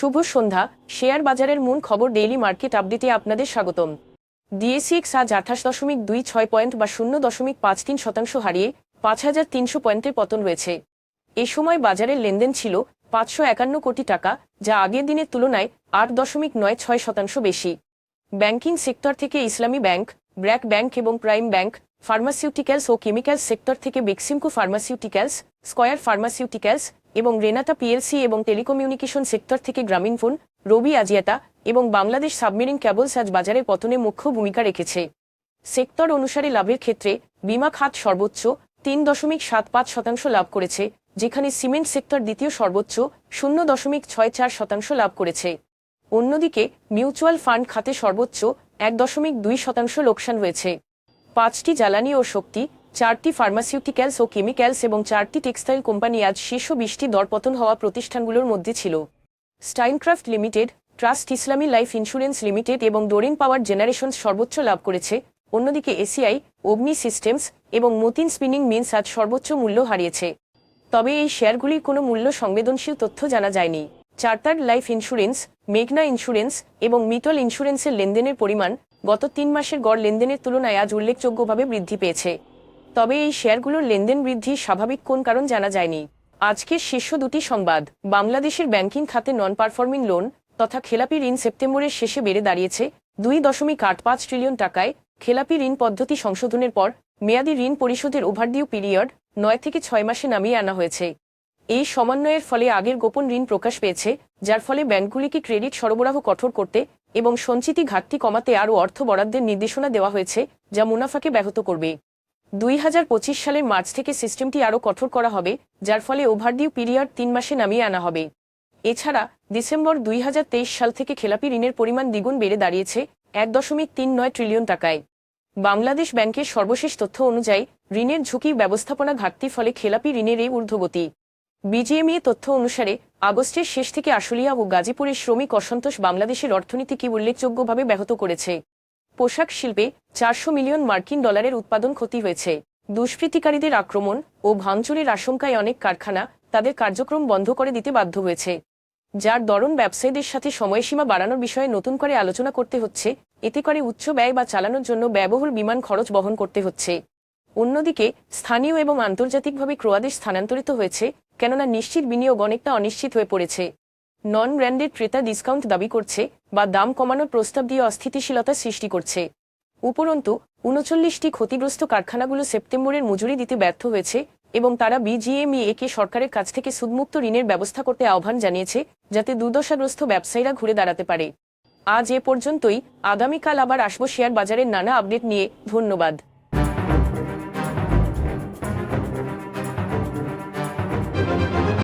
শুভ সন্ধ্যা। Share বাজারের মূল খবর ডেইলি মার্কেট আপডেটে আপনাদের স্বাগতম। ডিএসিএক্স আজ আঠাশ দশমিক দুই ছয় পয়েন্ট বা শূন্য দশমিক পাঁচ তিন শতাংশ হারিয়ে পাঁচ হাজার তিনশো পয়েন্টের পতন রয়েছে। এ সময় বাজারের লেনদেন ছিল পাঁচশো একান্ন কোটি টাকা, যা আগের দিনের তুলনায় আট দশমিক নয় ছয় শতাংশ বেশি। ব্যাংকিং সেক্টর থেকে ইসলামী ব্যাংক, ব্র্যাক ব্যাংক এবং প্রাইম ব্যাংক, ফার্মাসিউটিক্যালস ও কেমিক্যালস সেক্টর থেকে বেক্সিমকো ফার্মাসিউটিক্যালস, স্কয়ার ফার্মাসিউটিক্যালস এবং রেনাতা পিএলসি এবং টেলিকমিউনিকেশন সেক্টর থেকে গ্রামীণফোন রবি আজিয়াতা এবং বাংলাদেশ সাবমেরিন ক্যাবলস আজ বাজারের পতনে মুখ্য ভূমিকা রেখেছে। সেক্টর অনুসারে লাভের ক্ষেত্রে বিমা খাত সর্বোচ্চ তিন দশমিক সাত পাঁচ শতাংশ লাভ করেছে, যেখানে সিমেন্ট সেক্টর দ্বিতীয় সর্বোচ্চ শূন্য দশমিক ছয় চার শতাংশ লাভ করেছে। অন্যদিকে মিউচুয়াল ফান্ড খাতে সর্বোচ্চ এক দশমিক দুই শতাংশ লোকসান হয়েছে। পাঁচটি জ্বালানি ও শক্তি চারটি ফার্মাসিউটিক্যালস ও কেমিক্যালস এবং চারটি টেক্সটাইল কোম্পানি আজ শীর্ষ বিশটি দরপতন হওয়া প্রতিষ্ঠানগুলোর মধ্যে ছিল। স্টাইনক্রাফট limited Trust Islami Life Insurance limited এবং ডোরিন পাওয়ার জেনারেশন সর্বোচ্চ লাভ করেছে। অন্যদিকে এসিআই অগ্নি সিস্টেমস এবং মতিন স্পিনিং মিন্স আজ সর্বোচ্চ মূল্য হারিয়েছে। তবে এই শেয়ারগুলির কোনো মূল্য সংবেদনশীল তথ্য জানা যায়নি। চার্টার্ড লাইফ ইন্স্যুরেন্স, মেঘনা ইন্স্যুরেন্স এবং মিটল ইন্স্যুরেন্সের লেনদেনের পরিমাণ গত তিন মাসের গড় লেনদেনের তুলনায় আজ উল্লেখযোগ্যভাবে বৃদ্ধি পেয়েছে। তবে এই শেয়ারগুলোর লেনদেন বৃদ্ধির স্বাভাবিক কোন কারণ জানা যায়নি। আজকের শীর্ষ দুটি সংবাদ, বাংলাদেশের ব্যাংকিং খাতে নন পারফর্মিং লোন তথা খেলাপি ঋণ সেপ্টেম্বরের শেষে বেড়ে দাঁড়িয়েছে দুই দশমিক আট পাঁচ ট্রিলিয়ন টাকায়। খেলাপি ঋণ পদ্ধতি সংশোধনের পর মেয়াদি ঋণ পরিশোধের ওভারডিউ পিরিয়ড নয় থেকে ছয় মাসে নামিয়ে আনা হয়েছে। এই সমন্বয়ের ফলে আগের গোপন ঋণ প্রকাশ পেয়েছে, যার ফলে ব্যাংকগুলিকে ক্রেডিট সরবরাহ কঠোর করতে এবং সঞ্চিতি ঘাটতি কমাতে আরও অর্থ বরাদ্দের নির্দেশনা দেওয়া হয়েছে, যা মুনাফাকে ব্যাহত করবে। দুই হাজার পঁচিশ সালের মার্চ থেকে সিস্টেমটি আরও কঠোর করা হবে, যার ফলে ওভারডিউ পিরিয়ড তিন মাসে নামিয়ে আনা হবে। এছাড়া, ডিসেম্বর দুই হাজার তেইশ সাল থেকে খেলাপি ঋণের পরিমাণ দ্বিগুণ বেড়ে দাঁড়িয়েছে এক দশমিক তিন নয় ট্রিলিয়ন টাকায়। বাংলাদেশ ব্যাংকের সর্বশেষ তথ্য অনুযায়ী, ঋণের ঝুঁকি ব্যবস্থাপনা ঘাটতির ফলে খেলাপি ঋণের এই ঊর্ধ্বগতি। বিজিএমইএ তথ্য অনুসারে, আগস্টের শেষ থেকে আশুলিয়া ও গাজীপুরের শ্রমিক অসন্তোষ বাংলাদেশের অর্থনীতিকে উল্লেখযোগ্যভাবে ব্যাহত করেছে। পোশাক শিল্পে চারশো মিলিয়ন মার্কিন ডলারের উৎপাদন ক্ষতি হয়েছে। দুষ্কৃতিকারীদের আক্রমণ ও ভাঙচুরের আশঙ্কায় অনেক কারখানা তাদের কার্যক্রম বন্ধ করে দিতে বাধ্য হয়েছে। যার দরুন ব্যবসায়ীদের সাথে সময়সীমা বাড়ানোর বিষয়ে নতুন করে আলোচনা করতে হচ্ছে, এতে করে উচ্চ ব্যয় বা চালানোর জন্য ব্যয়বহুল বিমান খরচ বহন করতে হচ্ছে। অন্যদিকে, স্থানীয় এবং আন্তর্জাতিকভাবে ক্রোয়াদেশ স্থানান্তরিত হয়েছে, কেননা নিশ্চিত বিনিয়োগ অনেকটা অনিশ্চিত হয়ে পড়েছে। নন ব্র্যান্ডেড ক্রেতা ডিসকাউন্ট দাবি করছে বা দাম কমানোর প্রস্তাব দিয়ে অস্থিতিশীলতা সৃষ্টি করছে। উপরন্তু, উনচল্লিশটি ক্ষতিগ্রস্ত কারখানাগুলো সেপ্টেম্বরের মজুরি দিতে ব্যর্থ হয়েছে এবং তারা বিজিএমইএ কে সরকারের কাছ থেকে সুদমুক্ত ঋণের ব্যবস্থা করতে আহ্বান জানিয়েছে যাতে দুর্দশাগ্রস্ত ব্যবসায়ীরা ঘুরে দাঁড়াতে পারে। আজ এ পর্যন্তই। আগামীকাল আবার আসব শেয়ার বাজারের নানা আপডেট নিয়ে। ধন্যবাদ।